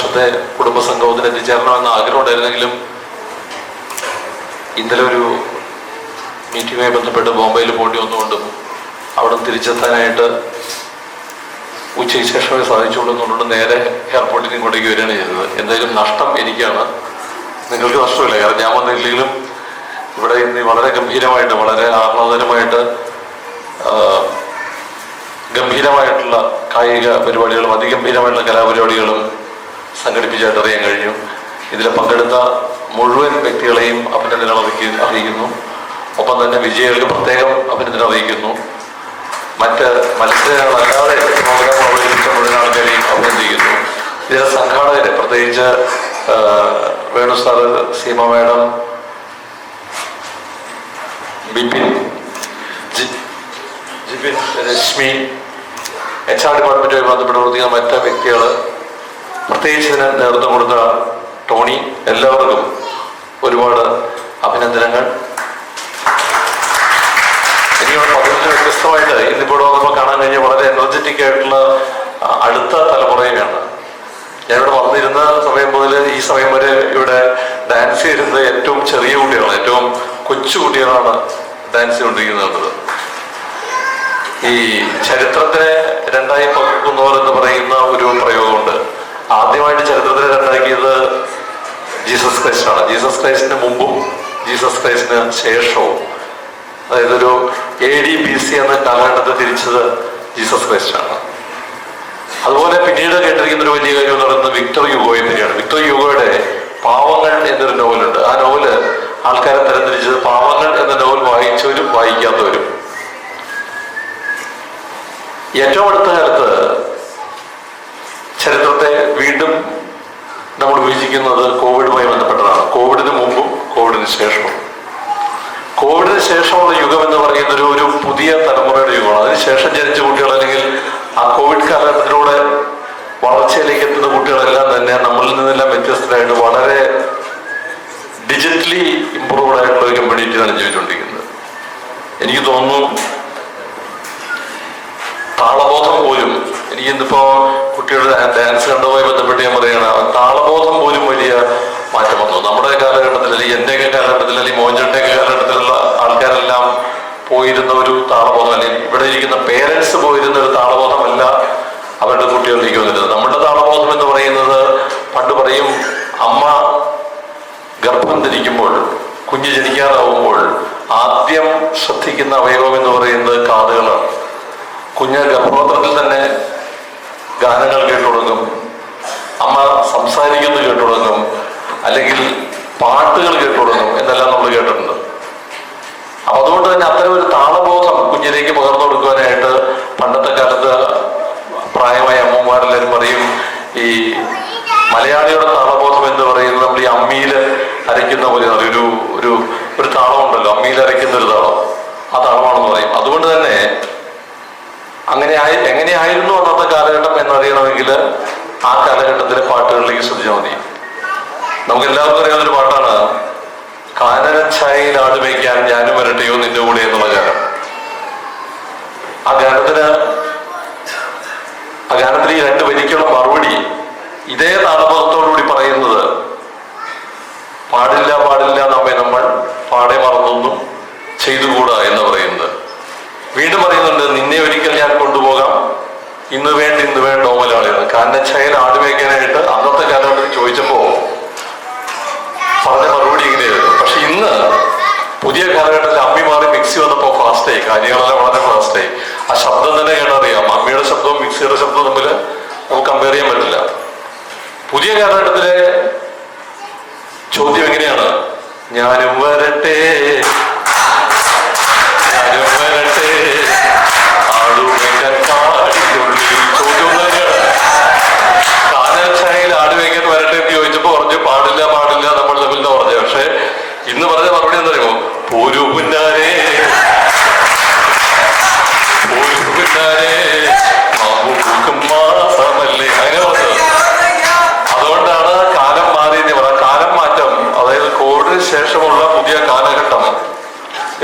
വർഷത്തെ കുടുംബസംഗമത്തിന് എത്തിച്ചേരണമെന്ന് ആഗ്രഹം ഉണ്ടായിരുന്നെങ്കിലും ഇന്നലെ ഒരു മീറ്റിങ്ങുമായി ബന്ധപ്പെട്ട് ബോംബെയിൽ പോണ്ടി വന്നുകൊണ്ടും അവിടെ തിരിച്ചെത്താനായിട്ട് ഉച്ചയ്ക്ക് ശേഷമേ സാധിച്ചുള്ളൂ എന്നുകൊണ്ട് നേരെ എയർപോർട്ടിൽ ഇങ്ങോട്ടേക്ക് വരികയാണ് ചെയ്തത്. എന്തായാലും നഷ്ടം എനിക്കാണ്. നിങ്ങൾക്ക് നഷ്ടമില്ല. കാരണം ഞാൻ വന്നില്ലെങ്കിലും ഇവിടെ ഇന്ന് വളരെ ഗംഭീരമായിട്ട് വളരെ ആഹ്ലാദകരമായിട്ട് ഗംഭീരമായിട്ടുള്ള കായിക പരിപാടികളും അതിഗംഭീരമായിട്ടുള്ള കലാപരിപാടികളും സംഘടിപ്പിച്ചായിട്ട് അറിയാൻ കഴിഞ്ഞു. ഇതിൽ പങ്കെടുത്ത മുഴുവൻ വ്യക്തികളെയും അഭിനന്ദനം അറിയിക്കു അറിയിക്കുന്നു. ഒപ്പം തന്നെ വിജയികൾക്ക് പ്രത്യേകം അഭിനന്ദനം അറിയിക്കുന്നു. മറ്റ് മത്സരങ്ങളല്ലാതെ പ്രോഗ്രാം അവതരിപ്പിച്ച മുഴുവൻ ആൾക്കാരെയും അഭിനന്ദിക്കുന്നു. ഇതിലെ സംഘാടകരെ പ്രത്യേകിച്ച് Venu sir Seema madam Bipin Jibin Rashmi H R ഡിപ്പാർട്ട്മെന്റുമായി ബന്ധപ്പെട്ട് പ്രവർത്തിക്കുന്ന മറ്റ് വ്യക്തികൾ പ്രത്യേകിച്ച് ഇതിന് നേതൃത്വം കൊടുത്ത ടോണി എല്ലാവർക്കും ഒരുപാട് അഭിനന്ദനങ്ങൾ. ഇനിയുള്ള പതിനഞ്ച് വ്യത്യസ്തമായിട്ട് ഇന്നിപ്പോൾ നമ്മൾ കാണാൻ കഴിഞ്ഞ വളരെ എനർജറ്റിക് ആയിട്ടുള്ള അടുത്ത തലമുറയാണ് ഞാനിവിടെ വന്നിരുന്ന സമയം മുതൽ ഈ സമയം വരെ ഇവിടെ ഡാൻസ് ചെയ്തിരുന്നത് ഏറ്റവും ചെറിയ കുട്ടികളാണ് ഏറ്റവും കൊച്ചു കുട്ടികളാണ് ഡാൻസ് ചെയ്തുകൊണ്ടിരിക്കുന്നത്. ഈ ചരിത്രത്തിനെ രണ്ടായി പകുക്കുന്നവർ എന്ന് പറയുന്ന ഒരു പ്രയോഗമുണ്ട്. ആദ്യമായിട്ട് ചരിത്രത്തിൽ രണ്ടാക്കിയത് ജീസസ് ക്രൈസ്റ്റാണ്. ജീസസ് ക്രൈസ്റ്റിന് മുമ്പും ജീസസ് ക്രൈസ്റ്റിന് ശേഷവും. അതായത് ഒരു എ ഡി ബി സി എന്ന കാലഘട്ടത്തെ തിരിച്ചത് ജീസസ് ക്രൈസ്റ്റാണ്. അതുപോലെ പിന്നീട് കേട്ടിരിക്കുന്ന ഒരു വലിയ കാര്യം എന്ന് പറയുന്നത് വിക്ടർ യുഗോയെ പറ്റിയാണ്. വിക്ടർ യുഗോയുടെ പാവങ്ങൾ എന്നൊരു നോവലുണ്ട്. ആ നോവൽ ആൾക്കാരെ തരംതിരിച്ചത് പാവങ്ങൾ എന്ന നോവൽ വായിച്ചവരും വായിക്കാത്തവരും. ഏറ്റവും അടുത്ത കാലത്ത് ചരിത്രത്തെ വീണ്ടും നമ്മൾ വിഭജിക്കുന്നത് കോവിഡുമായി ബന്ധപ്പെട്ടതാണ്. കോവിഡിന് മുമ്പും കോവിഡിന് ശേഷവും. കോവിഡിന് ശേഷമുള്ള യുഗം എന്ന് പറയുന്നത് ഒരു ഒരു പുതിയ തലമുറയുടെ യുഗമാണ്. അതിനുശേഷം ജനിച്ച കുട്ടികൾ അല്ലെങ്കിൽ ആ കോവിഡ് കാലഘട്ടത്തിലൂടെ വളർച്ചയിലേക്ക് എത്തുന്ന കുട്ടികളെല്ലാം തന്നെ നമ്മളിൽ നിന്നെല്ലാം വ്യത്യസ്തരായിട്ട് വളരെ ഡിജിറ്റലി ഇമ്പ്രൂവ്ഡ് ആയിട്ടുള്ള ഒരു കമ്മ്യൂണിറ്റിയാണ് ജീവിച്ചുകൊണ്ടിരിക്കുന്നത്. എനിക്ക് തോന്നുന്നു താളബോധം പോലും എനിക്ക് ഇന്നിപ്പോ കുട്ടികളുടെ ഡാൻസ് കണ്ടതുമായി ബന്ധപ്പെട്ട് ഞാൻ പറയുകയാണ് താളബോധം പോലും വലിയ മാറ്റം വന്നു. നമ്മുടെ കാലഘട്ടത്തിൽ അല്ലെങ്കിൽ എന്റെയൊക്കെ കാലഘട്ടത്തിൽ അല്ലെങ്കിൽ മോഹൻചാണ്ടിയൊക്കെ കാലഘട്ടത്തിലുള്ള ആൾക്കാരെല്ലാം പോയിരുന്ന ഒരു താളബോധം അല്ലെങ്കിൽ ഇവിടെ ഇരിക്കുന്ന പേരൻസ് പോയിരുന്ന ഒരു താളബോധമല്ല അവരുടെ കുട്ടികളിലേക്ക് വന്നിരുന്നത്. നമ്മുടെ താളബോധം എന്ന് പറയുന്നത് പണ്ട് പറയും അമ്മ ഗർഭം ധരിക്കുമ്പോൾ കുഞ്ഞ് ജനിക്കാറാവുമ്പോൾ ആദ്യം ശ്രദ്ധിക്കുന്ന അവയവം എന്ന് പറയുന്നത് കാതുകളാണ് കുഞ്ഞ് ഗർഭപാത്രത്തിൽ തന്നെ ഗാനങ്ങൾ കേട്ടു തുടങ്ങും അമ്മ സംസാരിക്കുന്നത് കേട്ടു തുടങ്ങും അല്ലെങ്കിൽ പാട്ടുകൾ കേട്ടു തുടങ്ങും എന്നെല്ലാം നമ്മൾ കേട്ടിട്ടുണ്ട് അപ്പൊ അതുകൊണ്ട് തന്നെ അത്തരം ഒരു താളബോധം കുഞ്ഞിലേക്ക് പകർന്നു കൊടുക്കുവാനായിട്ട് പണ്ടത്തെ കാലത്ത് പ്രായമായ അമ്മമാരെല്ലാവരും പറയും ഈ മലയാളിയുടെ താളബോധം എന്ന് പറയുന്നത് നമ്മൾ ഈ അമ്മിയിൽ അരയ്ക്കുന്ന പോലെ ഒരു ഒരു ഒരു താളമുണ്ടല്ലോ അമ്മിയിൽ അരയ്ക്കുന്ന ഒരു താളം ആ താളമാണെന്ന് പറയും അതുകൊണ്ട് തന്നെ അങ്ങനെ ആയി എങ്ങനെയായിരുന്നു അന്നത്തെ കാലഘട്ടം എന്നറിയണമെങ്കിൽ ആ കാലഘട്ടത്തിലെ പാട്ടുകളിലേക്ക് ശ്രദ്ധിച്ചാൽ മതി നമുക്ക് എല്ലാവർക്കും അറിയാവുന്ന ഒരു പാട്ടാണ്. കാനനഛായയിൽ ആട് ആടുമേക്കാൻ ഞാനും വരട്ടെയോ നിന്റെ കൂടെ എന്നുള്ള ഗാനം. ആ ഗാനത്തിന് ആ ഗാനത്തിന് ഈ രണ്ട് വരിക്കുള്ള മറുപടി ഇതേ താളബോധത്തോടുകൂടി പറയുന്നത് പാടില്ല പാടില്ല നമ്മെ നമ്മൾ പാടെ മറന്നൊന്നും ചെയ്തുകൂടാ എന്ന് പറയുന്നത്. വീണ്ടും പറയുന്നുണ്ട് നിന്നെ ഒരിക്കൽ ഞാൻ കൊണ്ടുപോകാം. ഇന്ന് വേണ്ട ഇന്ന് വേണ്ട ഓമലാളിയാണ് കാരണച്ചയൽ ആടുമേക്കാനായിട്ട് അന്നത്തെ കാലഘട്ടത്തിൽ ചോദിച്ചപ്പോ പറഞ്ഞ മറുപടി ഇങ്ങനെയായിരുന്നു പക്ഷെ ഇന്ന് പുതിയ കാലഘട്ടത്തിൽ അമ്മി മാറി മിക്സി വന്നപ്പോ ഫാസ്റ്റായി കാര്യങ്ങളെല്ലാം വളരെ ഫാസ്റ്റായി ആ ശബ്ദം തന്നെ കേട്ടറിയാം. അമ്മയുടെ ശബ്ദവും മിക്സിയുടെ ശബ്ദവും തമ്മിൽ നമുക്ക് കമ്പയർ ചെയ്യാൻ പറ്റില്ല. പുതിയ കാലഘട്ടത്തിലെ ചോദ്യം എങ്ങനെയാണ്? ഞാനും ആയിട്ടുള്ള പുതിയ കാലഘട്ടം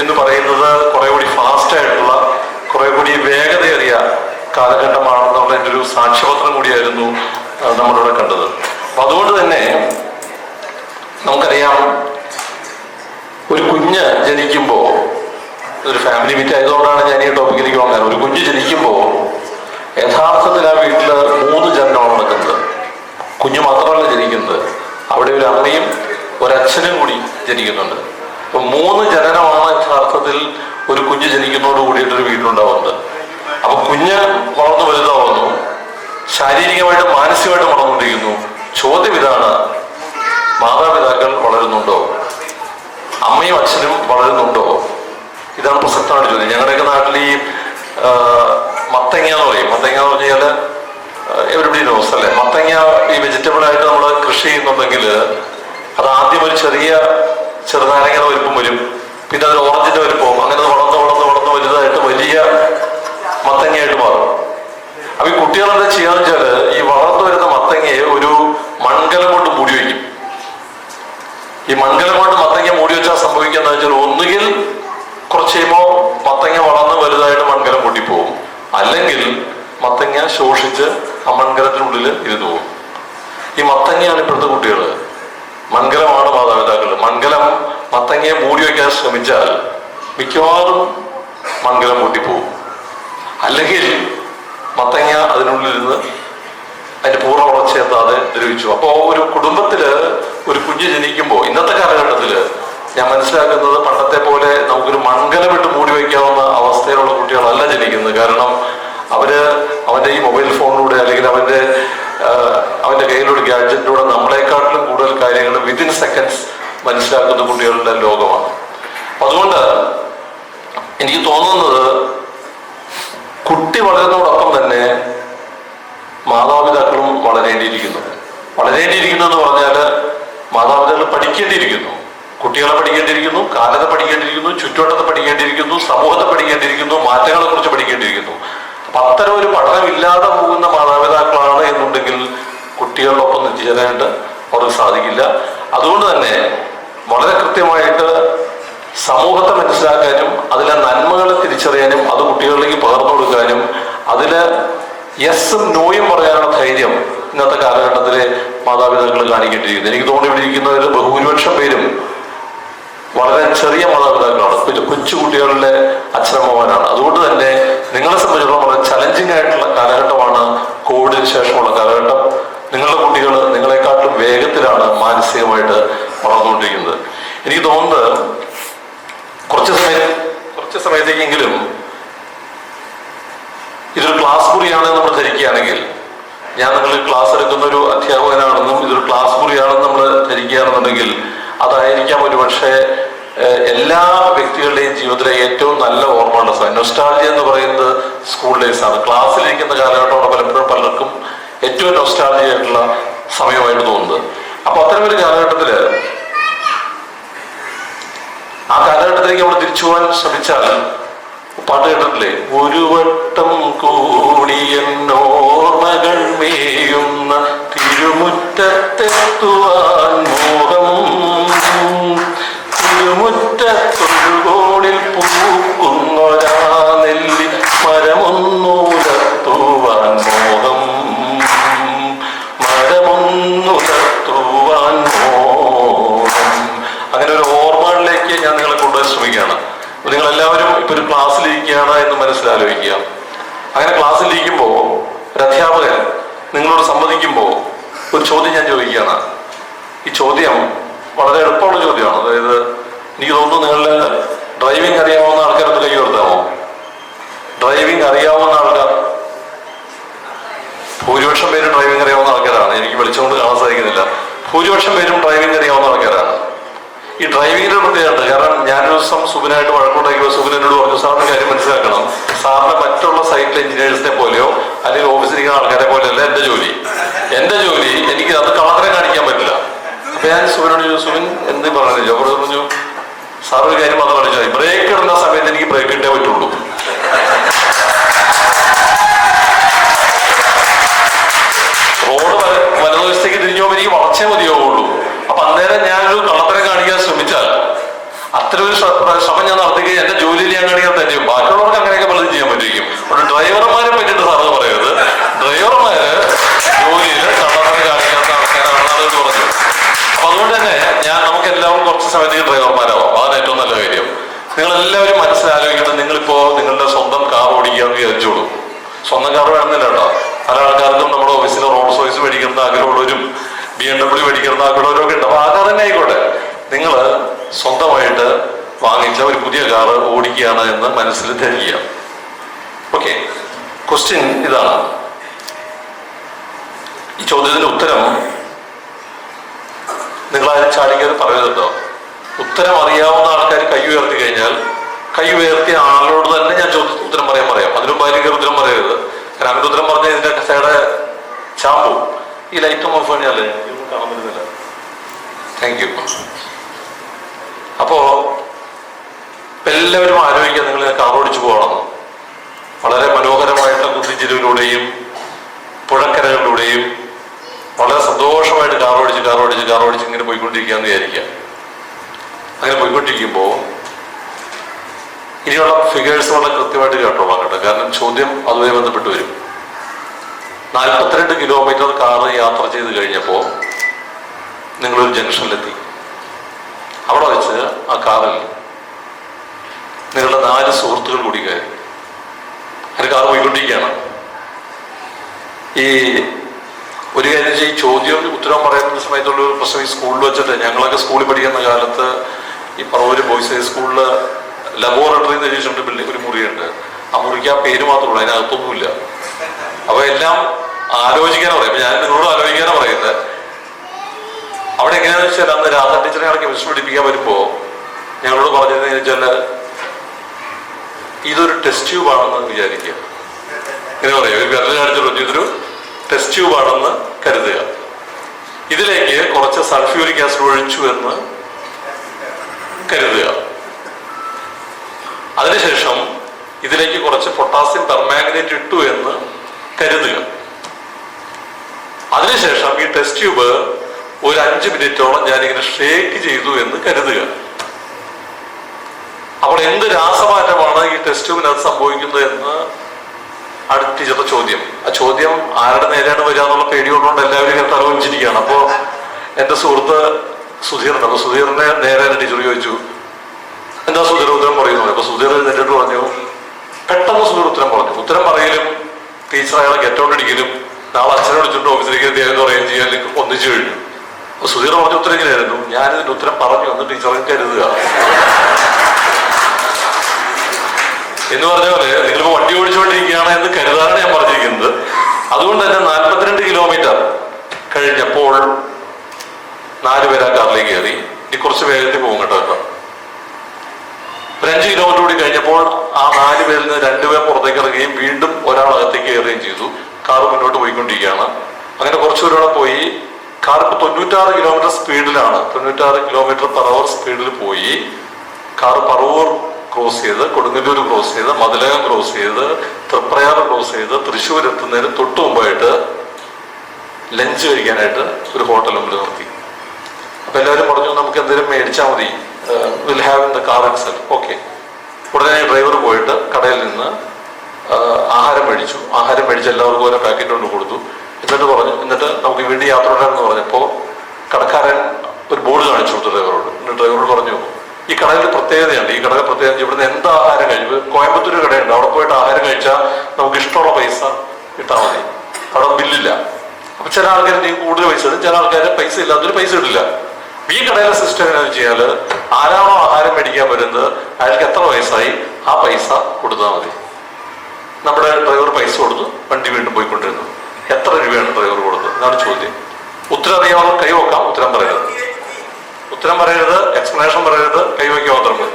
എന്ന് പറയുന്നത് കുറെ കൂടി ഫാസ്റ്റായിട്ടുള്ള കുറെ കൂടി വേഗതയേറിയ കാലഘട്ടമാണെന്നുള്ള എന്റെ ഒരു സാക്ഷ്യപത്രം കൂടിയായിരുന്നു നമ്മളിവിടെ കണ്ടത്. അപ്പൊ അതുകൊണ്ട് തന്നെ നമുക്കറിയാം ഒരു കുഞ്ഞ് ജനിക്കുമ്പോൾ ഒരു ഫാമിലി മീറ്റ് ആയതുകൊണ്ടാണ് ഞാൻ ഈ ടോപ്പിക്കിലേക്ക് വന്നത്. ഒരു കുഞ്ഞ് ജനിക്കുമ്പോൾ യഥാർത്ഥത്തിൽ ആ വീട്ടിൽ മൂന്ന് ജനനമാണ് നടക്കുന്നത്. കുഞ്ഞു മാത്രമല്ല ജനിക്കുന്നത്. അവിടെ ഒരു അമ്മയും ഒരച്ഛനും കൂടി ജനിക്കുന്നുണ്ട്. അപ്പൊ മൂന്ന് ജനനമാണ് യഥാർത്ഥത്തിൽ ഒരു കുഞ്ഞ് ജനിക്കുന്നതോട് കൂടിയിട്ട് ഒരു വീട്ടിലുണ്ടാവുന്നത്. അപ്പൊ കുഞ്ഞ് വളർന്നു വലുതാവുന്നു ശാരീരികമായിട്ടും മാനസികമായിട്ടും വളർന്നുകൊണ്ടിരിക്കുന്നു. ചോദ്യം ഇതാണ് മാതാപിതാക്കൾ വളരുന്നുണ്ടോ? അമ്മയും അച്ഛനും വളരുന്നുണ്ടോ? ഇതാണ് പ്രസക്തമായിട്ട് ചോദ്യം. ഞങ്ങളുടെയൊക്കെ നാട്ടിൽ ഈ മത്തങ്ങ എന്ന് പറയും. മത്തങ്ങ എന്ന് പറഞ്ഞു കഴിഞ്ഞാൽ എവരിബഡി നോസ് അല്ലേ? മത്തങ്ങ ഈ വെജിറ്റബിൾ ആയിട്ട് നമ്മൾ കൃഷി ചെയ്യുന്നുണ്ടെങ്കിൽ അത് ആദ്യം ഒരു ചെറിയ ചെറുനാരങ്ങയുടെ വലുപ്പം വരും. പിന്നെ അതിൽ ഓറഞ്ചിന്റെ വലുപ്പവും അങ്ങനെ വളർന്ന് വളർന്ന് വളർന്ന് വലുതായിട്ട് വലിയ മത്തങ്ങയായിട്ട് മാറും. അപ്പൊ ഈ കുട്ടികൾ എന്താ ചെയ്യാന്ന് വെച്ചാൽ ഈ വളർന്നു വരുന്ന മത്തങ്ങയെ ഒരു മൺകലം കൊണ്ട് മൂടി വയ്ക്കും. ഈ മൺകലം കൊണ്ട് മത്തങ്ങ മൂടി വെച്ചാൽ സംഭവിക്കുന്ന വെച്ചാൽ ഒന്നുകിൽ കുറച്ച് കഴിയുമ്പോൾ മത്തങ്ങ വളർന്ന് വലുതായിട്ട് മൺകലം പോകും അല്ലെങ്കിൽ മത്തങ്ങ ശോഷിച്ച് ആ മൺകലത്തിനുള്ളിൽ ഇരുന്നു പോകും ഈ മത്തങ്ങയാണ് ഇപ്പോഴത്തെ കുട്ടികൾ മൺകലമാണ് മാതാപിതാക്കൾ. മംഗലം മത്തങ്ങയെ മൂടി വയ്ക്കാൻ ശ്രമിച്ചാൽ മിക്കവാറും മംഗലം പൊട്ടിപ്പോവും. അല്ലെങ്കിൽ മത്തങ്ങ അതിനുള്ളിലിരുന്ന് അതിന്റെ പൂർണ വളർച്ചയെത്താതെ ദ്രവിച്ചു അപ്പോൾ ഒരു കുടുംബത്തിൽ ഒരു കുഞ്ഞ് ജനിക്കുമ്പോൾ ഇന്നത്തെ കാലഘട്ടത്തിൽ ഞാൻ മനസ്സിലാക്കുന്നത് പണ്ടത്തെ പോലെ നമുക്കൊരു മംഗലമിട്ട് മൂടി വയ്ക്കാവുന്ന അവസ്ഥയിലുള്ള കുട്ടികളല്ല ജനിക്കുന്നത്. കാരണം അവർ അവന്റെ ഈ മൊബൈൽ ഫോണിലൂടെ അല്ലെങ്കിൽ അവന്റെ അവന്റെ കയ്യിലൊരു ഗാഡ്ജറ്റിലൂടെ നമ്മളെക്കാട്ടിലും കൂടുതൽ കാര്യങ്ങൾ വിതിൻ സെക്കൻഡ്സ് മനസ്സിലാക്കുന്ന കുട്ടികളുടെ ലോകമാണ്. അതുകൊണ്ട് എനിക്ക് തോന്നുന്നത് കുട്ടി വളരുന്നതോടൊപ്പം തന്നെ മാതാപിതാക്കളും വളരേണ്ടിയിരിക്കുന്നു. വളരേണ്ടിയിരിക്കുന്നു എന്ന് പറഞ്ഞാൽ മാതാപിതാക്കൾ പഠിക്കേണ്ടിയിരിക്കുന്നു. കുട്ടികളെ പഠിക്കേണ്ടിയിരിക്കുന്നു കാലത്തെ പഠിക്കേണ്ടിയിരിക്കുന്നു ചുറ്റുവട്ടത്തെ പഠിക്കേണ്ടിയിരിക്കുന്നു സമൂഹത്തെ പഠിക്കേണ്ടിയിരിക്കുന്നു മാറ്റങ്ങളെ കുറിച്ച് പഠിക്കേണ്ടിയിരിക്കുന്നു. അത്തരം ഒരു പഠനമില്ലാതെ പോകുന്ന മാതാപിതാക്കളാണ് എന്നുണ്ടെങ്കിൽ കുട്ടികളിലൊപ്പം എത്തിച്ചേരാനായിട്ട് അവർക്ക് സാധിക്കില്ല. അതുകൊണ്ട് തന്നെ വളരെ കൃത്യമായിട്ട് സമൂഹത്തെ മനസ്സിലാക്കാനും അതിലെ നന്മകളെ തിരിച്ചറിയാനും അത് കുട്ടികളിലേക്ക് പകർന്നു കൊടുക്കാനും അതിൽ യെസ്സും നോയും പറയാനുള്ള ധൈര്യം ഇന്നത്തെ കാലഘട്ടത്തിലെ മാതാപിതാക്കൾ കാണിക്കേണ്ടിയിരിക്കുന്നു. എനിക്ക് തോന്നി ഇവിടെ ബഹുഭൂരിപക്ഷം പേരും വളരെ ചെറിയ മാതാപിതാക്കളാണ്. കൊച്ചു കൊച്ചുകുട്ടികളുടെ അച്ഛനമ്മമാരാണ്. അതുകൊണ്ട് തന്നെ നിങ്ങളെ സംബന്ധിച്ചിടത്തോളം വളരെ ചലഞ്ചിങ് ആയിട്ടുള്ള കാലഘട്ടമാണ് കോവിഡിന് ശേഷമുള്ള കാലഘട്ടം. നിങ്ങളുടെ കുട്ടികൾ വേഗത്തിലാണ് മാനസികമായിട്ട് വളർന്നുകൊണ്ടിരിക്കുന്നത്. എനിക്ക് തോന്നുന്നത് കുറച്ച് സമയം കുറച്ച് സമയത്തേക്കെങ്കിലും ഇതൊരു ക്ലാസ് മുറിയാണ് നമ്മൾ ധരിക്കുകയാണെങ്കിൽ ഞാൻ നിങ്ങൾ ക്ലാസ് എടുക്കുന്ന ഒരു അധ്യാപകനാണെന്നും ഇതൊരു ക്ലാസ് മുറിയാണെന്ന് നമ്മൾ ധരിക്കുകയാണെന്നുണ്ടെങ്കിൽ അതായിരിക്കാം ഒരു പക്ഷേ എല്ലാ വ്യക്തികളുടെയും ജീവിതത്തിലെ ഏറ്റവും നല്ല ഓർമ്മയുള്ള സമയം. നൊസ്റ്റാൾജിയ എന്ന് പറയുന്നത് സ്കൂൾ ഡേയ്സ് ആണ്. ക്ലാസ്സിലിരിക്കുന്ന കാലഘട്ടമാണ് പലപ്പോഴും പലർക്കും ഏറ്റവും നൊസ്റ്റാളജി ആയിട്ടുള്ള സമയമായിട്ട് തോന്നുന്നത്. അപ്പൊ അത്തരമൊരു കാലഘട്ടത്തിൽ ആ കാലഘട്ടത്തിലേക്ക് നമ്മൾ തിരിച്ചു പോകാൻ ശ്രമിച്ചാൽ പാട്ട് കേട്ടിട്ടില്ലേ? ഒരു വട്ടം കൂടി എന്നോർമ്മകൾ മേയുന്ന തിരുമുറ്റത്തെത്തുവാൻ മോഹം. തിരുമുറ്റത്തൊഴുകോണിൽ പൂക്കുന്നൊരാ എന്ന് മനസ്സിലാലോചിക്കുക. അങ്ങനെ ക്ലാസ്സിലിരിക്കുമ്പോൾ ഒരു അധ്യാപകൻ നിങ്ങളോട് സംവദിക്കുമ്പോൾ ഒരു ചോദ്യം ഞാൻ ചോദിക്കുകയാണ്. ഈ ചോദ്യം വളരെ എളുപ്പമുള്ള ചോദ്യമാണ്. അതായത് എനിക്ക് തോന്നുന്നു നിങ്ങളുടെ ഡ്രൈവിംഗ് അറിയാവുന്ന ആൾക്കാരൊന്ന് കൈ ഉയർത്താമോ ഡ്രൈവിംഗ് അറിയാവുന്ന ആൾക്കാർ ഭൂരിപക്ഷം പേരും ഡ്രൈവിംഗ് അറിയാവുന്ന ആൾക്കാരാണ്. എനിക്ക് വിളിച്ചുകൊണ്ട് കാണാൻ സാധിക്കുന്നില്ല. ഭൂരിപക്ഷം പേരും ഡ്രൈവിംഗ് അറിയാവുന്ന ഈ ഡ്രൈവിങ്ങിന്റെ പ്രത്യേകത കാരണം ഞാനൊരു ദിവസം സുബിനായിട്ട് വഴക്കുണ്ടാക്കിയപ്പോൾ സുബിനോട് പറഞ്ഞു സാറിന്റെ കാര്യം മനസ്സിലാക്കണം. സാറിന്റെ മറ്റുള്ള സൈറ്റിലെ എഞ്ചിനീയേഴ്സിനെ പോലെയോ അല്ലെങ്കിൽ ഓഫീസിലിരിക്കുന്ന ആൾക്കാരെ പോലെയല്ല എന്റെ ജോലി. എന്റെ ജോലി എനിക്ക് അത് കളത്തിനെ കാണിക്കാൻ പറ്റില്ല. അപ്പൊ ഞാൻ സുബിനോട് ചോദിച്ചു സുബിൻ എന്ത് പറഞ്ഞു അവർ പറഞ്ഞു സാർ ഒരു കാര്യം മാത്രം പറഞ്ഞു ബ്രേക്ക് ഇടുന്ന സമയത്ത് എനിക്ക് ബ്രേക്ക് ഇട്ടേ പറ്റുള്ളൂ. റോഡ് വല- വലതുവശത്തേക്ക് തിരിഞ്ഞോ എനിക്ക് വളച്ചേ മതിയാവുള്ളൂ. അപ്പൊ അന്നേരം ഞാനൊരു ശ്രമിച്ചാൽ അത്ര ഒരു ശ്രമം ഞാൻ നടത്തുകയും എന്റെ ജോലി ഞാൻ കാണിക്കാൻ തന്നെയും. ബാക്കിയുള്ളവർക്ക് അങ്ങനെയൊക്കെ പലതും ചെയ്യാൻ പറ്റിയിരിക്കും. ഒരു ഡ്രൈവർമാരെ പറ്റിയിട്ട് സാറ് പറയുന്നത് ഡ്രൈവർമാര് ജോലിയിൽ കാണിക്കാത്ത ആൾക്കാരാണ് അതുകൊണ്ട് പറഞ്ഞു. അപ്പൊ അതുകൊണ്ട് തന്നെ ഞാൻ നമുക്ക് എല്ലാവരും കുറച്ച് സമയത്തേക്ക് ഡ്രൈവർ ഓടിക്കുകയാണ് എന്ന് മനസ്സിൽ ധരിക്കുക. ഓക്കെ ക്വസ്റ്റ്യൻ ഇതാണ്. ഈ ചോദ്യത്തിന്റെ ഉത്തരം നിങ്ങൾ ചാടിക്കത് പറയരുതോ ഉത്തരം അറിയാവുന്ന ആൾക്കാർ കൈ ഉയർത്തി കഴിഞ്ഞാൽ കൈ ഉയർത്തിയ ആളോട് തന്നെ ഞാൻ ഉത്തരം പറയാൻ പറയാം. അതിനും ഭാര്യയ്ക്ക് ഉത്തരം പറയരുത്. കാരണം ഉത്തരം പറഞ്ഞാൽ ഇതിന്റെ സൈഡ് ചാമ്പു. ഈ ലൈറ്റ് ഓഫ് ഇതൊന്നും കാണാൻ പറ്റുന്നില്ല. താങ്ക് യു അപ്പോ എല്ലാവരും ആലോചിക്കുക നിങ്ങൾ കാർ ഓടിച്ചു പോകണം. വളരെ മനോഹരമായിട്ടുള്ള കുത്തിച്ചിരിവിലൂടെയും പുഴക്കരകളിലൂടെയും വളരെ സന്തോഷമായിട്ട് ഓടിച്ച് കാർ ഓടിച്ച് ഇങ്ങനെ പോയിക്കൊണ്ടിരിക്കുകയെന്ന് വിചാരിക്കുക. അങ്ങനെ പോയിക്കൊണ്ടിരിക്കുമ്പോൾ ഇനിയുള്ള ഫിഗേഴ്സ് വളരെ കൃത്യമായിട്ട് കേട്ടോ കേട്ടോ കാരണം ചോദ്യം അതുമായി ബന്ധപ്പെട്ട് വരും. നാൽപ്പത്തിരണ്ട് കിലോമീറ്റർ കാർ യാത്ര ചെയ്ത് കഴിഞ്ഞപ്പോൾ നിങ്ങളൊരു ജംഗ്ഷനിലെത്തി. അവിടെ വെച്ച് ആ കാറിൽ നിങ്ങളുടെ നാല് സുഹൃത്തുക്കൾ കൂടി കയറി. അതിന് കാർ പോയിക്കൊണ്ടിരിക്കുകയാണ്. ഈ ഒരു കാര്യം വെച്ചാൽ ഈ ചോദ്യം ഉത്തരം പറയുന്ന സമയത്തുള്ള പ്രശ്നം ഈ സ്കൂളിൽ വെച്ചിട്ട് ഞങ്ങളൊക്കെ സ്കൂളിൽ പഠിക്കുന്ന കാലത്ത് ഈ പറവൂര് ബോയ്സ് സ്കൂളിൽ ലബോറട്ടറി എന്ന് ചോദിച്ചിട്ടുണ്ട് ബിൽഡിംഗ് ഒരു മുറിയുണ്ട്. ആ മുറിക്ക് ആ പേര് മാത്രമേ ഉള്ളൂ അതിനകത്തൊന്നുമില്ല. അപ്പൊ എല്ലാം ആലോചിക്കാനാ പറയാം ഞാൻ നിങ്ങളോട് ആലോചിക്കാനാ പറയുന്നത്. അവിടെ എങ്ങനെയാണെന്ന് വെച്ചാൽ അന്ന് രാധാ ടീച്ചറെ ഇറക്കി കെമിസ്ട്രി പഠിപ്പിക്കാൻ വരുമ്പോ ഞങ്ങളോട് പറഞ്ഞതെന്ന് വെച്ചാൽ ഇതൊരു ടെസ്റ്റ് ട്യൂബ് ആണെന്ന് വിചാരിക്കുക. ഇങ്ങനെ പറയാം ഒരു വിരൽ കാണിച്ചിട്ട് ഇതൊരു ടെസ്റ്റ് ട്യൂബ് ആണെന്ന് കരുതുക. ഇതിലേക്ക് കുറച്ച് സൾഫ്യൂരിക് ആസിഡ് ഒഴിച്ചു എന്ന് കരുതുക. അതിനുശേഷം ഇതിലേക്ക് കുറച്ച് പൊട്ടാസ്യം പെർമാഗ്നേറ്റ് ഇട്ടു എന്ന് കരുതുക. അതിനുശേഷം ഈ ടെസ്റ്റ് ട്യൂബ് ഒരു അഞ്ച് മിനിറ്റോളം ഞാനിങ്ങനെ ഷേക്ക് ചെയ്തു എന്ന് കരുതുക. അപ്പോൾ എന്ത് രാസമാറ്റമാണ് ഈ ടെസ്റ്റ് ട്യൂബിനകത്ത് സംഭവിക്കുന്നത് എന്ന് അടുത്ത ചോദ്യം. ആ ചോദ്യം ആരുടെ നേരെയാണ് വരിക എന്നുള്ള പേടിയുള്ളതുകൊണ്ട് എല്ലാവരും ഇങ്ങനെ തലവഞ്ചിരിക്കുകയാണ് അപ്പോ എന്റെ സുഹൃത്ത് സുധീറിന് അപ്പൊ സുധീറിനെ നേരെ ടീച്ചർ ചോദിച്ചു എന്താ സുധീർ ഉത്തരം പറയുന്നത്? അപ്പൊ സുധീർ എന്നിട്ട് പറഞ്ഞു പെട്ടെന്ന് സുധീർ ഉത്തരം പറഞ്ഞു. ഉത്തരം പറയലും ടീച്ചർ അയാളെ ഗെറ്റൗട്ട് അടിക്കലും നാളെ അച്ഛനെ വിളിച്ചിട്ട് ഓഫീസിലേക്ക് എത്തിയാലും പറയുകയും ചെയ്യാൻ ഒന്നിച്ചു കഴിഞ്ഞു. അപ്പൊ സുധീർ പറഞ്ഞ ഉത്തരം ഇങ്ങനെയായിരുന്നു. ഞാനിതിന്റെ ഉത്തരം പറഞ്ഞു എന്ന് ടീച്ചറെ കരുതുക. എന്ന് പറഞ്ഞ പോലെ നിങ്ങളിപ്പോ വണ്ടി ഓടിച്ചുകൊണ്ടിരിക്കുകയാണ് എന്ന് കരുതാനാണ് ഞാൻ പറഞ്ഞിരിക്കുന്നത്. അതുകൊണ്ട് തന്നെ നാൽപ്പത്തിരണ്ട് കിലോമീറ്റർ കഴിഞ്ഞപ്പോൾ നാല് പേര് ആ കാറിലേക്ക് കയറി. ഇനി കുറച്ച് വേഗത്തിൽ പോകും കേട്ടോ കേട്ടോ ഒരു അഞ്ച് കിലോമീറ്റർ കൂടി കഴിഞ്ഞപ്പോൾ ആ നാല് പേരിൽ നിന്ന് രണ്ടുപേർ പുറത്തേക്ക് ഇറങ്ങുകയും വീണ്ടും ഒരാൾ അകത്തേക്ക് കയറുകയും ചെയ്തു. കാർ മുന്നോട്ട് പോയിക്കൊണ്ടിരിക്കുകയാണ്. അങ്ങനെ കുറച്ചു ദൂരം പോയി. കാർ ഇപ്പൊ തൊണ്ണൂറ്റാറ് കിലോമീറ്റർ സ്പീഡിലാണ് തൊണ്ണൂറ്റാറ് കിലോമീറ്റർ പെർ അവർ സ്പീഡിൽ പോയി. കാർ പറവൂർ ക്രോസ് ചെയ്ത് കൊടുങ്ങല്ലൂർ ക്രോസ് ചെയ്ത് മതിലകം ക്രോസ് ചെയ്ത് തൃപ്രയാർ ക്രോസ് ചെയ്ത് തൃശ്ശൂർ എത്തുന്നതിന് തൊട്ട് മുമ്പായിട്ട് ലഞ്ച് കഴിക്കാനായിട്ട് ഒരു ഹോട്ടൽ മുമ്പിൽ നിർത്തി. അപ്പൊ എല്ലാവരും പറഞ്ഞു നമുക്ക് എന്തെങ്കിലും മേടിച്ചാൽ മതി. Will have in the car itself okay ഉടനെ ഡ്രൈവർ പോയിട്ട് കടയിൽ നിന്ന് ആഹാരം മേടിച്ചു. ആഹാരം മേടിച്ച് എല്ലാവർക്കും ഓരോ പാക്കറ്റ് കൊണ്ട് കൊടുത്തു. എന്നിട്ട് പറഞ്ഞു എന്നിട്ട് നമുക്ക് വീണ്ടും യാത്ര ഉണ്ടായിരുന്നു പറഞ്ഞപ്പോൾ കടക്കാരൻ ഒരു ബോർഡ് കാണിച്ചു കൊടുത്തു ഡ്രൈവറോട് ഡ്രൈവറോട് പറഞ്ഞു ഈ കടയിൽ പ്രത്യേകതയുണ്ട്. ഈ കടയിൽ പ്രത്യേകത ഇവിടുന്ന് എന്ത് ആഹാരം കഴിവ്? കോയമ്പത്തൂർ കടയുണ്ട്. അവിടെ പോയിട്ട് ആഹാരം കഴിച്ചാൽ നമുക്ക് ഇഷ്ടമുള്ള പൈസ കിട്ടാൽ മതി. അവിടെ ബില്ലില്ല. അപ്പൊ ചില ആൾക്കാർ നീ കൂടുതൽ പൈസ ഇടും ചില ആൾക്കാർ പൈസ ഇല്ലാത്തൊരു പൈസ ഇടില്ല. ഈ കടയിലെ സിസ്റ്റം എങ്ങനെയാണെന്ന് വെച്ചാൽ ആരാണോ ആഹാരം മേടിക്കാൻ വരുന്നത്? അയാൾക്ക് എത്ര വയസ്സായി? ആ പൈസ കൊടുത്താൽ മതി. നമ്മുടെ ഡ്രൈവർ പൈസ കൊടുത്തു. വണ്ടി വീണ്ടും പോയിക്കൊണ്ടിരുന്നു. എത്ര രൂപയാണ് ഡ്രൈവർ കൊടുത്തത്? എന്നാണ് ചോദ്യം. ഉത്തരം അറിയാവുന്ന കൈ വെക്കാം. ഉത്തരം പറയരുത്. ഉത്തരം പറയരുത് എക്സ്പ്ലനേഷൻ പറയരുത് കൈവയ്ക്ക് മാത്രം മതി.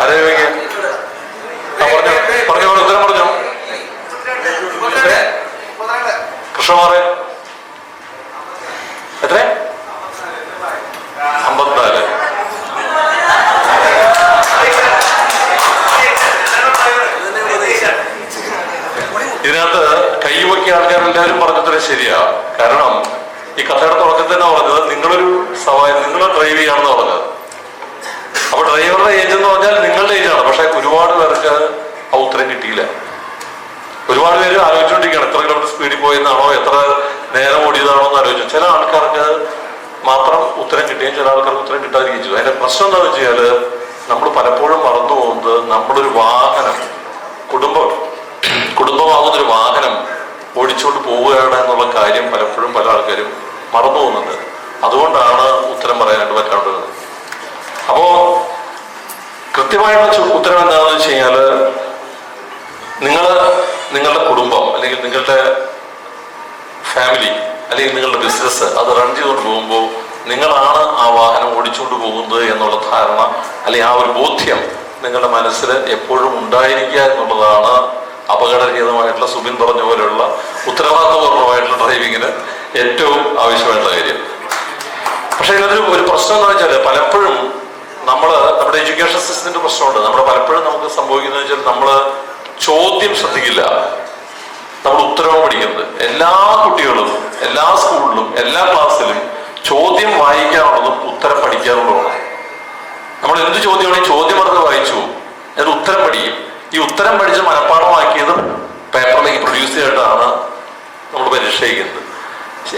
ആ പറഞ്ഞു പറഞ്ഞു ഉത്തരം പറഞ്ഞു കൃഷ്ണമാറെ എത്ര അമ്പത്തിനാല് ഇതിനകത്ത് കൈവക്കിയ ആൾക്കാരെല്ലാവരും പറഞ്ഞത്ര ശരിയാ കാരണം ഈ കഥയുടെ തുടക്കത്തിൽ തന്നെ പറഞ്ഞത് നിങ്ങളൊരു സവാരി നിങ്ങൾ ഡ്രൈവ് ചെയ്യാണെന്ന് പറഞ്ഞത് അപ്പൊ ഡ്രൈവറുടെ ഏജ് എന്ന് പറഞ്ഞാൽ നിങ്ങളുടെ ഏജാണ് പക്ഷെ ഒരുപാട് പേർക്ക് ആ ഉത്തരം കിട്ടിയില്ല ഒരുപാട് പേര് ആലോചിച്ചുകൊണ്ടിരിക്കുകയാണ് എത്ര കിലോമീറ്റർ സ്പീഡിൽ പോയെന്നാണോ എത്ര നേരം ഓടിയതാണോ എന്ന് ആലോചിച്ചു ചില ആൾക്കാർക്ക് മാത്രം ഉത്തരം കിട്ടുകയും ചില ആൾക്കാർക്ക് ചെയ്തു അതിന്റെ പ്രശ്നം എന്താണെന്ന് വെച്ചാൽ നമ്മൾ പലപ്പോഴും മറന്നു പോകുന്നത് നമ്മളൊരു വാഹനം കുടുംബം. കുടുംബമാകുന്ന ഒരു വാഹനം ഓടിച്ചുകൊണ്ട് പോവുകയാണ് എന്നുള്ള കാര്യം പലപ്പോഴും പല ആൾക്കാരും മറന്നു പോകുന്നുണ്ട്. അതുകൊണ്ടാണ് ഉത്തരം പറയാനായിട്ട് പറ്റാണ്ടത് അപ്പോ കൃത്യമായിട്ടുള്ള ഉത്തരം എന്താണെന്ന് വെച്ച് കഴിഞ്ഞാൽ നിങ്ങൾ നിങ്ങളുടെ കുടുംബം അല്ലെങ്കിൽ നിങ്ങളുടെ ഫാമിലി അല്ലെങ്കിൽ നിങ്ങളുടെ ബിസിനസ് അത് റൺ ചെയ്തുകൊണ്ട് പോകുമ്പോൾ നിങ്ങളാണ് ആ വാഹനം ഓടിച്ചുകൊണ്ട് പോകുന്നത് എന്നുള്ള ധാരണ അല്ലെങ്കിൽ ആ ഒരു ബോധ്യം നിങ്ങളുടെ മനസ്സിൽ എപ്പോഴും ഉണ്ടായിരിക്കുക എന്നുള്ളതാണ് അപകടരഹിതമായിട്ടുള്ള സുബിൻ പറഞ്ഞ പോലെയുള്ള ഉത്തരവാദിത്വപൂർണമായിട്ടുള്ള ഡ്രൈവിങ്ങിന് ഏറ്റവും ആവശ്യമായിട്ടുള്ള കാര്യം. പക്ഷെ ഇതിനൊരു ഒരു പ്രശ്നം എന്ന് വെച്ചാൽ പലപ്പോഴും നമ്മൾ നമ്മുടെ എഡ്യൂക്കേഷൻ സിസ്റ്റത്തിന്റെ പ്രശ്നമുണ്ട്. നമ്മുടെ പലപ്പോഴും നമുക്ക് സംഭവിക്കുന്നത് വെച്ചാൽ നമ്മൾ ചോദ്യം ശ്രദ്ധിക്കില്ല. നമ്മൾ ഉത്തരവ് പഠിക്കുന്നത്. എല്ലാ കുട്ടികളും എല്ലാ സ്കൂളിലും എല്ലാ ക്ലാസ്സിലും ചോദ്യം വായിക്കാനുള്ളതും ഉത്തരം പഠിക്കാനുള്ളതുമാണ് നമ്മൾ എന്ത് ചോദ്യമാണെങ്കിൽ ചോദ്യം പറഞ്ഞ് വായിച്ചു? എന്നിട്ട് ഉത്തരം പഠിക്കും. ഈ ഉത്തരം പഠിച്ച് മനഃപ്പാടമാക്കിയത് പേപ്പറിലേക്ക് പ്രൊഡ്യൂസ് ചെയ്തിട്ടാണ് നമ്മൾ പരീക്ഷിക്കുന്നത്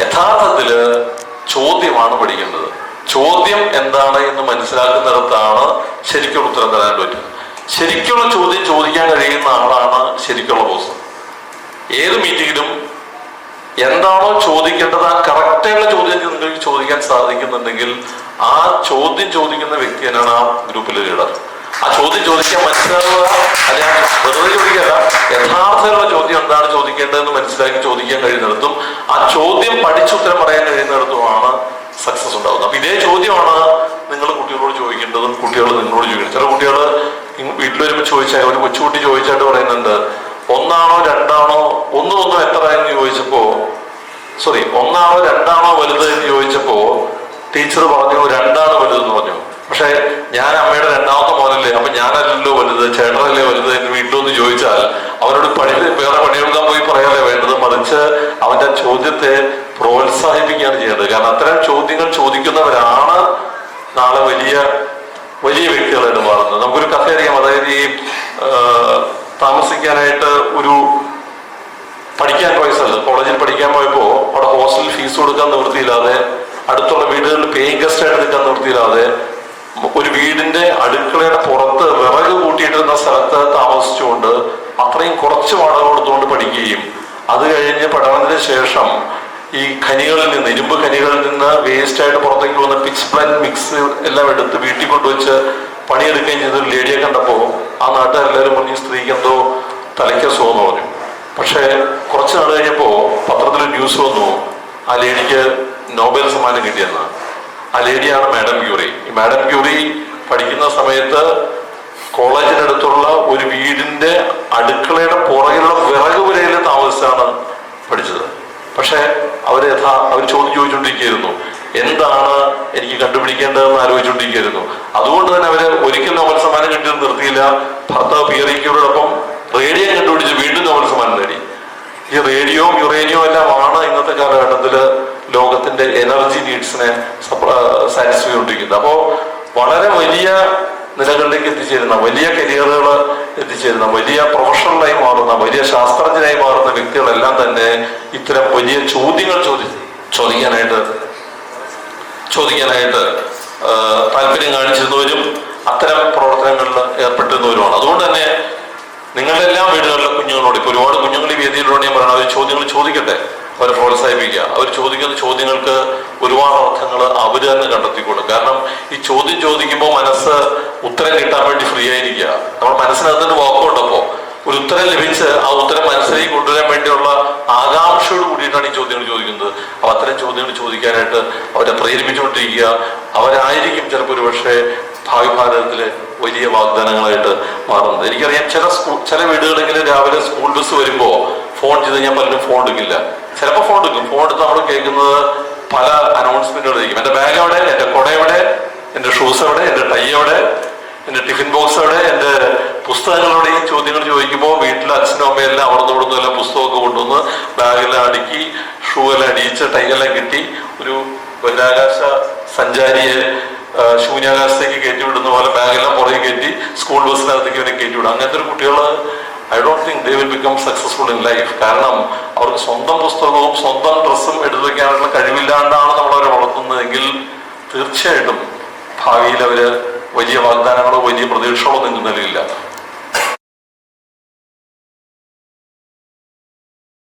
യഥാർത്ഥത്തിൽ ചോദ്യമാണ് പഠിക്കേണ്ടത്. ചോദ്യം എന്താണ് എന്ന് മനസ്സിലാക്കുന്നിടത്താണ് ശരിക്കുള്ള ഉത്തരം തരാൻ പറ്റും ശരിക്കുള്ള ചോദ്യം ചോദിക്കാൻ കഴിയുന്ന ആളാണ് ശരിക്കുള്ള ബോസ് ഏത് മീറ്റിങ്ങിലും എന്താണോ ചോദിക്കേണ്ടത് ആ കറക്റ്റായുള്ള ചോദ്യം നിങ്ങൾക്ക് ചോദിക്കാൻ സാധിക്കുന്നുണ്ടെങ്കിൽ ആ ചോദ്യം ചോദിക്കുന്ന വ്യക്തി തന്നെയാണ് ആ ഗ്രൂപ്പിലെ ലീഡർ ആ ചോദ്യം ചോദിക്കാൻ മനസ്സിലാവുക അല്ലെ ആ വെറുതെ ചോദിക്കല്ല യഥാർത്ഥമുള്ള ചോദ്യം എന്താണ് ചോദിക്കേണ്ടതെന്ന് മനസ്സിലാക്കി ചോദിക്കാൻ കഴിയുന്നിടത്തും ആ ചോദ്യം പഠിച്ചുത്തരം പറയാൻ കഴിയുന്നിടത്തുമാണ് സക്സസ് ഉണ്ടാകുന്നത് അപ്പൊ ഇതേ ചോദ്യമാണ് നിങ്ങൾ കുട്ടികളോട് ചോദിക്കേണ്ടതും കുട്ടികൾ നിങ്ങളോട് ചോദിക്കുന്നത് ചില കുട്ടികൾ വീട്ടിൽ വരുമ്പോൾ ചോദിച്ചാൽ ഒരു കൊച്ചുകുട്ടി ചോദിച്ചായിട്ട് പറയുന്നുണ്ട് ഒന്നാണോ രണ്ടാണോ ഒന്നും ഒന്നും എത്ര എന്ന് ചോദിച്ചപ്പോ സോറി ഒന്നാണോ രണ്ടാണോ വലുത് എന്ന് ചോദിച്ചപ്പോ ടീച്ചർ പറഞ്ഞു രണ്ടാണ് വലുതെന്ന് പറഞ്ഞു. പക്ഷെ ഞാൻ അമ്മയുടെ രണ്ടാമത്തെ മോനല്ലേ അപ്പൊ ഞാനല്ലല്ലോ വലുത് ചേട്ടനല്ലേ വലുത് എന്ന് വീട്ടിലൊന്ന് ചോദിച്ചാൽ അവരോട് പണി വേറെ പണിയെടുക്കാൻ പോയി പറയാനേ വേണ്ടത്? മറിച്ച് അവന്റെ ചോദ്യത്തെ പ്രോത്സാഹിപ്പിക്കുകയാണ് ചെയ്യേണ്ടത്. കാരണം അത്തരം ചോദ്യങ്ങൾ ചോദിക്കുന്നവരാണ് നാളെ വലിയ വലിയ വ്യക്തികളായിട്ട് മാറുന്നത്. നമുക്കൊരു കഥ അറിയാം അതായത് ഈ താമസിക്കാനായിട്ട് ഒരു പഠിക്കാൻ പോയ സ്ഥലത്ത് കോളേജിൽ പഠിക്കാൻ പോയപ്പോൾ അവിടെ ഹോസ്റ്റലിൽ ഫീസ് കൊടുക്കാൻ നിവൃത്തിയില്ലാതെ അടുത്തുള്ള വീടുകളിൽ പേയിങ് ഗസ്റ്റ് ആയിട്ട് നിൽക്കാൻ നിവൃത്തിയില്ലാതെ ഒരു വീടിന്റെ അടുക്കളയുടെ പുറത്ത് വിറക് കൂട്ടിയിട്ടിരുന്ന സ്ഥലത്ത് താമസിച്ചുകൊണ്ട് അത്രയും കുറച്ച് വാടക കൊടുത്തുകൊണ്ട് പഠിക്കുകയും അത് കഴിഞ്ഞ് പഠനത്തിന് ശേഷം ഈ ഖനികളിൽ നിന്ന് ഇരുമ്പ് ഖനികളിൽ നിന്ന് വേസ്റ്റ് ആയിട്ട് പുറത്തേക്ക് വന്ന പിക്സ് പ്ലാൻ മിക്സ് എല്ലാം എടുത്ത് വീട്ടിൽ കൊണ്ടുവച്ച് പണിയെടുക്കുകയും ചെയ്ത ഒരു ലേഡിയെ കണ്ടപ്പോൾ ആ നാട്ടുകാരെല്ലാവരും പറഞ്ഞു "ഈ സ്ത്രീക്ക് എന്തോ തലയ്ക്ക് പറഞ്ഞു. പക്ഷേ കുറച്ച് നാൾ കഴിഞ്ഞപ്പോൾ പത്രത്തിൽ ന്യൂസ് വന്നു ആ ലേഡിക്ക് നോബൽ സമ്മാനം കിട്ടിയെന്ന്. ആ ലേഡിയാണ് മാഡം ക്യൂറി. ഈ മാഡം ക്യൂറി പഠിക്കുന്ന സമയത്ത് കോളേജിനടുത്തുള്ള ഒരു വീടിന്റെ അടുക്കളയുടെ പുറകിലുള്ള വിറക് പുരയിൽ താമസിച്ചാണ് പഠിച്ചത്. പക്ഷെ അവർ യഥാ അവർ ചോദ്യം ചോദിച്ചുകൊണ്ടിരിക്കുകയായിരുന്നു എന്താണ് എനിക്ക് കണ്ടുപിടിക്കേണ്ടതെന്ന് ആലോചിച്ചുകൊണ്ടിരിക്കുന്നു അതുകൊണ്ട് തന്നെ അവർ ഒരിക്കൽ നോബൽ സമ്മാനം കിട്ടിയത് നിർത്തിയില്ല. ഭർത്താവ് പിയറിക്കോടൊപ്പം റേഡിയോ കണ്ടുപിടിച്ച് വീണ്ടും നോബൽ സമ്മാനം നേടി. ഈ റേഡിയോ യുറേനിയോ എല്ലാം ആണ് ഇന്നത്തെ കാലഘട്ടത്തിൽ ലോകത്തിന്റെ എനർജി നീഡ്സിനെ സാറ്റിസ്ഫൈ കൊണ്ടിരിക്കുന്നത് അപ്പോ വളരെ വലിയ നിലകളിലേക്ക് എത്തിച്ചേരുന്ന വലിയ കരിയറുകൾ എത്തിച്ചേരുന്ന വലിയ പ്രൊഫഷണലായി മാറുന്ന വലിയ ശാസ്ത്രജ്ഞനായി മാറുന്ന വ്യക്തികളെല്ലാം തന്നെ ഇത്തരം വലിയ ചോദ്യങ്ങൾ ചോദി ചോദിക്കാനായിട്ട് ചോദിക്കാനായിട്ട് താല്പര്യം കാണിച്ചിരുന്നവരും അത്തരം പ്രവർത്തനങ്ങളിൽ ഏർപ്പെട്ടിരുന്നവരുമാണ്. അതുകൊണ്ട് തന്നെ നിങ്ങളുടെ എല്ലാ വീടുകളിലെ കുഞ്ഞുങ്ങളോട് ഇപ്പോൾ ഒരുപാട് കുഞ്ഞുങ്ങൾ ഈ വേദിയിലൂടെ ഞാൻ പറയണം അവർ ചോദ്യങ്ങൾ ചോദിക്കട്ടെ? അവരെ പ്രോത്സാഹിപ്പിക്കുക. അവർ ചോദിക്കുന്ന ചോദ്യങ്ങൾക്ക് ഒരുപാട് അർത്ഥങ്ങൾ അവർ തന്നെ കണ്ടെത്തിക്കൊള്ളും കാരണം ഈ ചോദ്യം ചോദിക്കുമ്പോൾ മനസ്സ് ഉത്തരം കിട്ടാൻ വേണ്ടി ഫ്രീ ആയിരിക്കുക. നമ്മുടെ മനസ്സിനകത്തൊരു വാക്കുണ്ടപ്പോ ഒരു ഉത്തരം ലഭിച്ച് ആ ഉത്തരം മനസ്സിലേക്ക് കൊണ്ടുവരാൻ വേണ്ടിയുള്ള ആകാംക്ഷയോട് കൂടിയിട്ടാണ് ഈ ചോദ്യങ്ങൾ ചോദിക്കുന്നത്. അപ്പൊ അത്തരം ചോദ്യങ്ങൾ ചോദിക്കാനായിട്ട് അവരെ പ്രേരിപ്പിച്ചുകൊണ്ടിരിക്കുക. അവരായിരിക്കും ചിലപ്പോൾ ഒരു പക്ഷേ ഭാവി ഭാരതത്തിലെ വലിയ വാഗ്ദാനങ്ങളായിട്ട് മാറുന്നത്. എനിക്കറിയാം ചില സ്കൂൾ ചില വീടുകളെങ്കിലും രാവിലെ സ്കൂൾ ബസ് വരുമ്പോൾ ഫോൺ ചെയ്ത് ഞാൻ പലരും ഫോൺ എടുക്കില്ല. ചിലപ്പോൾ ഫോൺ എടുക്കും. ഫോൺ എടുത്ത് നമ്മൾ കേൾക്കുന്നത് പല അനൗൺസ്മെന്റുകളായിരിക്കും എന്റെ ബാഗ് എവിടെ? എന്റെ കുട എവിടെ? എന്റെ ഷൂസ് എവിടെ? എന്റെ ടൈ എവിടെ? എന്റെ ടിഫിൻ ബോക്സ് എവിടെ? എന്റെ പുസ്തകങ്ങളോട് ഈ ചോദ്യങ്ങൾ ചോദിക്കുമ്പോൾ വീട്ടിലെ അച്ഛനും അമ്മയെല്ലാം എല്ലാം അവിടെ നിന്ന് എല്ലാം പുസ്തകമൊക്കെ കൊണ്ടുവന്ന് ബാഗെല്ലാം അടുക്കി ഷൂ എല്ലാം അടിയിച്ച് ടൈലെല്ലാം കിട്ടി ഒരു ബഹിരാകാശ സഞ്ചാരിയെ ശൂന്യാകാശത്തേക്ക് കയറ്റി വിടുന്ന പോലെ ബാഗെല്ലാം പുറകെ കയറ്റി സ്കൂൾ ബസ്സിനകത്തേക്ക് ഇവരെ കയറ്റി വിടും അങ്ങനത്തെ ഒരു കുട്ടികൾ I don't think they will become successful in life കാരണം അവർക്ക് സ്വന്തം പുസ്തകവും സ്വന്തം ഡ്രസ്സും എടുത്തു വയ്ക്കാനുള്ള കഴിവില്ലാണ്ടാണ് നമ്മൾ അവരെ വളർത്തുന്നതെങ്കിൽ തീർച്ചയായിട്ടും ഭാവിയിൽ അവർ വലിയ വാഗ്ദാനങ്ങളോ വലിയ പ്രതീക്ഷകളോ നിങ്ങൾക്ക് നൽകില്ല